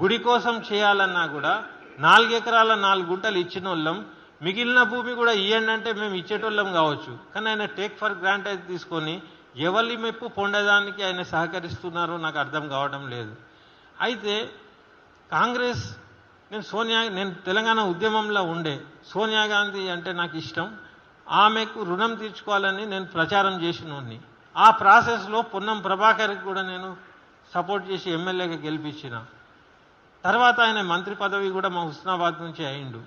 గుడి కోసం చేయాలన్నా కూడా నాలుగు ఎకరాల నాలుగు గుంటలు ఇచ్చిన వాళ్ళం మిగిలిన భూమి కూడా ఇవ్వండి అంటే మేము ఇచ్చేటోళ్ళం కావచ్చు. కానీ ఆయన టేక్ ఫర్ గ్రాంట్ అయితే తీసుకొని ఎవరి మెప్పు పొందడానికి ఆయన సహకరిస్తున్నారో నాకు అర్థం కావడం లేదు. అయితే కాంగ్రెస్ నేను సోనియా నేను తెలంగాణ ఉద్యమంలో ఉండే సోనియా గాంధీ అంటే నాకు ఇష్టం. ఆమెకు రుణం తీర్చుకోవాలని నేను ప్రచారం చేసినోడిని. ఆ ప్రాసెస్లో పొన్నం ప్రభాకర్కి కూడా నేను సపోర్ట్ చేసి ఎమ్మెల్యేగా గెలిపించిన. తర్వాత ఆయన మంత్రి పదవి కూడా మా హుస్నాబాద్ నుంచి అయిండు.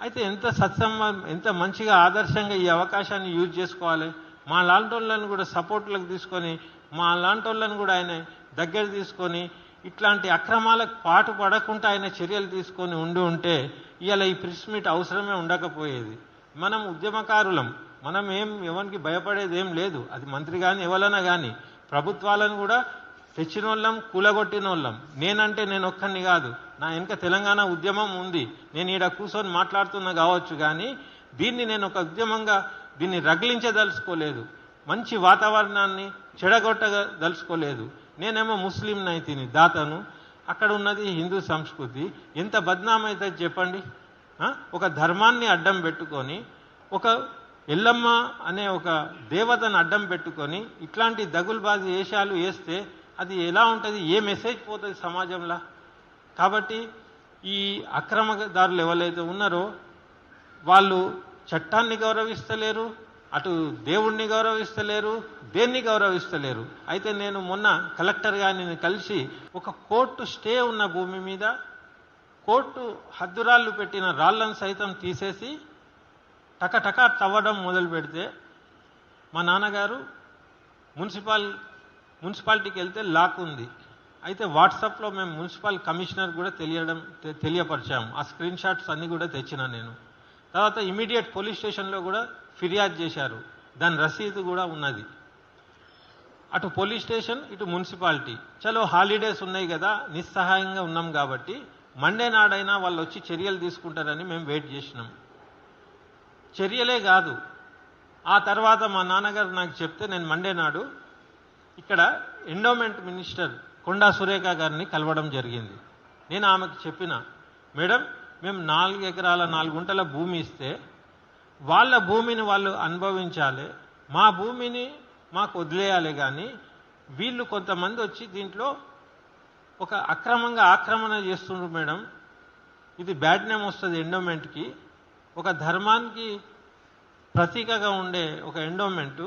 అయితే ఎంత సత్సంబ ఎంత మంచిగా ఆదర్శంగా ఈ అవకాశాన్ని యూజ్ చేసుకోవాలి? మా లాంటోళ్ళని కూడా సపోర్ట్లకు తీసుకొని మా లాంటోళ్ళని కూడా ఆయన దగ్గర తీసుకొని ఇట్లాంటి అక్రమాలకు పాటు పడకుండా ఆయన చర్యలు తీసుకొని ఉండి ఉంటే ఇవాళ ఈ ప్రెస్ మీట్ అవసరమే ఉండకపోయేది. మనం ఉద్యమకారులం. మనం ఏం ఎవరికి భయపడేది ఏం లేదు. అది మంత్రి కానీ ఎవరైనా కానీ ప్రభుత్వాలను కూడా తెచ్చిన వాళ్ళం కూలగొట్టిన వాళ్ళం నేనంటే నేను ఒక్కడిని కాదు. నా వెనుక తెలంగాణ ఉద్యమం ఉంది. నేను ఈడ కూర్చొని మాట్లాడుతున్నా కావచ్చు కానీ దీన్ని నేను ఒక ఉద్యమంగా దీన్ని రగిలించదలుచుకోలేదు. మంచి వాతావరణాన్ని చెడగొట్టదలుచుకోలేదు. నేనేమో ముస్లిం నైతిని దాతను. అక్కడ ఉన్నది హిందూ సంస్కృతి. ఎంత బద్నాం అవుతుంది చెప్పండి? ఒక ధర్మాన్ని అడ్డం పెట్టుకొని ఒక ఎల్లమ్మ అనే ఒక దేవతను అడ్డం పెట్టుకొని ఇట్లాంటి దగులుబాజీ వేషాలు వేస్తే అది ఎలా ఉంటుంది? ఏ మెసేజ్ పోతుంది సమాజంలో? కాబట్టి ఈ అక్రమదారులు ఎవరైతే ఉన్నారో వాళ్ళు చట్టాన్ని గౌరవిస్తలేరు అటు దేవుణ్ణి గౌరవిస్తలేరు దేన్ని గౌరవిస్తలేరు. అయితే నేను మొన్న కలెక్టర్ గారిని కలిసి ఒక కోర్టు స్టే ఉన్న భూమి మీద కోర్టు హద్దురాళ్ళు పెట్టిన రాళ్ళను సైతం తీసేసి టకటక తవ్వడం మొదలు పెడితే మా నాన్నగారు మున్సిపల్ మున్సిపాలిటీకి వెళ్తే లాక్ ఉంది. అయితే వాట్సాప్లో మేము మున్సిపల్ కమిషనర్ కూడా తెలియడం తెలియపరిచాము. ఆ స్క్రీన్ షాట్స్ అన్నీ కూడా తెచ్చిన నేను. తర్వాత ఇమీడియట్ పోలీస్ స్టేషన్లో కూడా ఫిర్యాదు చేశారు. దాని రసీదు కూడా ఉన్నది. అటు పోలీస్ స్టేషన్ ఇటు మున్సిపాలిటీ. చలో హాలిడేస్ ఉన్నాయి కదా నిస్సహాయంగా ఉన్నాం కాబట్టి మండే నాడైనా వాళ్ళు వచ్చి చర్యలు తీసుకుంటారని మేము వెయిట్ చేసినాం. చర్యలే కాదు. ఆ తర్వాత మా నాన్నగారు నాకు చెప్తే నేను మండే నాడు ఇక్కడ ఎండోమెంట్ మినిస్టర్ కొండా సురేఖ గారిని కలవడం జరిగింది. నేను ఆమెకు చెప్పిన మేడం మేము నాలుగు ఎకరాల నాలుగు గుంటల భూమి ఇస్తే వాళ్ళ భూమిని వాళ్ళు అనుభవించాలి. మా భూమిని మాకు వదిలేయాలి కానీ వీళ్ళు కొంతమంది వచ్చి దీంట్లో ఒక అక్రమంగా ఆక్రమణ చేస్తుండ్రు మేడం. ఇది బ్యాడ్ నేమ్ వస్తుంది ఎండోమెంట్కి ఒక ధర్మానికి ప్రతీకగా ఉండే ఒక ఎండోమెంటు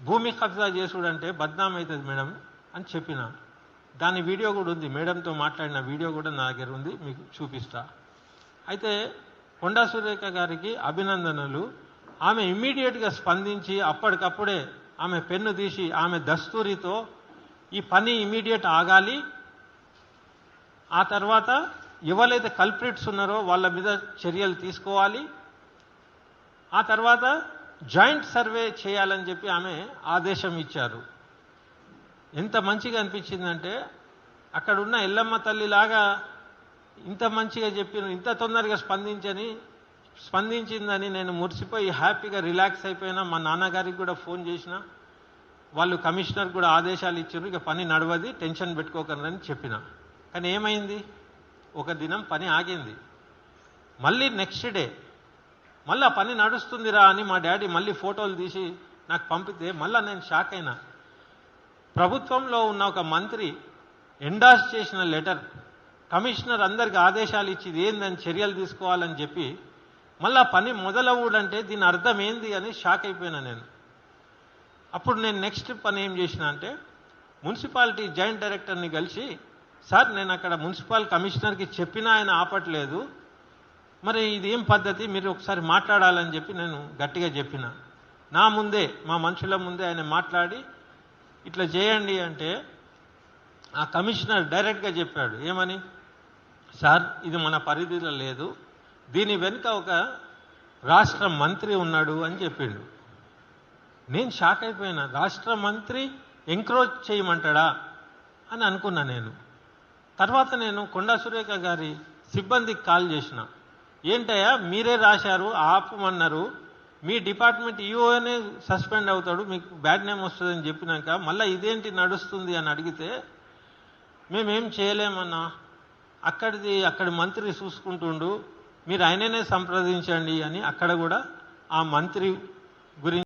భూమి కబ్జా చేసుడంటే బద్నాం అవుతుంది మేడం అని చెప్పిన. దాని వీడియో కూడా ఉంది. మేడంతో మాట్లాడిన వీడియో కూడా నా దగ్గర ఉంది. మీకు చూపిస్తా. అయితే కొండా సురేఖ గారికి అభినందనలు. ఆమె ఇమ్మీడియట్గా స్పందించి అప్పటికప్పుడే ఆమె పెన్ను తీసి ఆమె దస్తూరితో ఈ పని ఇమ్మీడియట్ ఆగాలి. ఆ తర్వాత ఎవరైతే కల్ప్రిట్స్ ఉన్నారో వాళ్ళ మీద చర్యలు తీసుకోవాలి. ఆ తర్వాత జాయింట్ సర్వే చేయాలని చెప్పి ఆమె ఆదేశం ఇచ్చారు. ఎంత మంచిగా అనిపించిందంటే అక్కడున్న ఎల్లమ్మ తల్లిలాగా ఇంత మంచిగా చెప్పిన ఇంత తొందరగా స్పందించని స్పందించిందని నేను మురిసిపోయి హ్యాపీగా రిలాక్స్ అయిపోయినా మా నాన్నగారికి కూడా ఫోన్ చేసిన వాళ్ళు కమిషనర్ కూడా ఆదేశాలు ఇచ్చారు ఇక పని నడవది టెన్షన్ పెట్టుకోకండి చెప్పిన. కానీ ఏమైంది? ఒక దినం పని ఆగింది. మళ్ళీ నెక్స్ట్ డే మళ్ళీ ఆ పని నడుస్తుందిరా అని మా డాడీ మళ్ళీ ఫోటోలు తీసి నాకు పంపితే మళ్ళీ నేను షాక్ అయినా. ప్రభుత్వంలో ఉన్న ఒక మంత్రి ఎండాస్ చేసిన లెటర్ కమిషనర్ అందరికి ఆదేశాలు ఇచ్చి ఏందని చర్యలు తీసుకోవాలని చెప్పి మళ్ళా పని మొదలవుడంటే దీని అర్థం ఏంది అని షాక్ అయిపోయినా నేను. అప్పుడు నేను నెక్స్ట్ పని ఏం చేసిన అంటే మున్సిపాలిటీ జాయింట్ డైరెక్టర్ని కలిసి సార్ నేను అక్కడ మున్సిపల్ కమిషనర్కి చెప్పినా ఆయన ఆపట్లేదు మరి ఇది ఏం పద్ధతి? మీరు ఒకసారి మాట్లాడాలని చెప్పి నేను గట్టిగా చెప్పిన. నా ముందే మా మనుషుల ముందే ఆయన మాట్లాడి ఇట్లా చేయండి అంటే ఆ కమిషనర్ డైరెక్ట్గా చెప్పాడు. ఏమని? సార్ ఇది మన పరిధిలో లేదు. దీని వెనుక ఒక రాష్ట్ర మంత్రి ఉన్నాడు అని చెప్పిండు. నేను షాక్ అయిపోయినా. రాష్ట్ర మంత్రి ఎంక్రోచ్ చేయమంటాడా? అని అనుకున్నా నేను. తర్వాత నేను కొండా సురేఖ గారి సిబ్బందికి కాల్ చేసిన. ఏంటయ్యా మీరే రాశారు ఆపమన్నారు మీ డిపార్ట్మెంట్ ఈఓనే సస్పెండ్ అవుతాడు మీకు బ్యాడ్ నేమ్ వస్తుందని చెప్పినాక మళ్ళీ ఇదేంటి నడుస్తుంది అని అడిగితే మేమేం చేయలేమన్నా అక్కడిది అక్కడి మంత్రి చూసుకుంటుండు మీరు ఆయననే సంప్రదించండి అని అక్కడ కూడా ఆ మంత్రి గురించి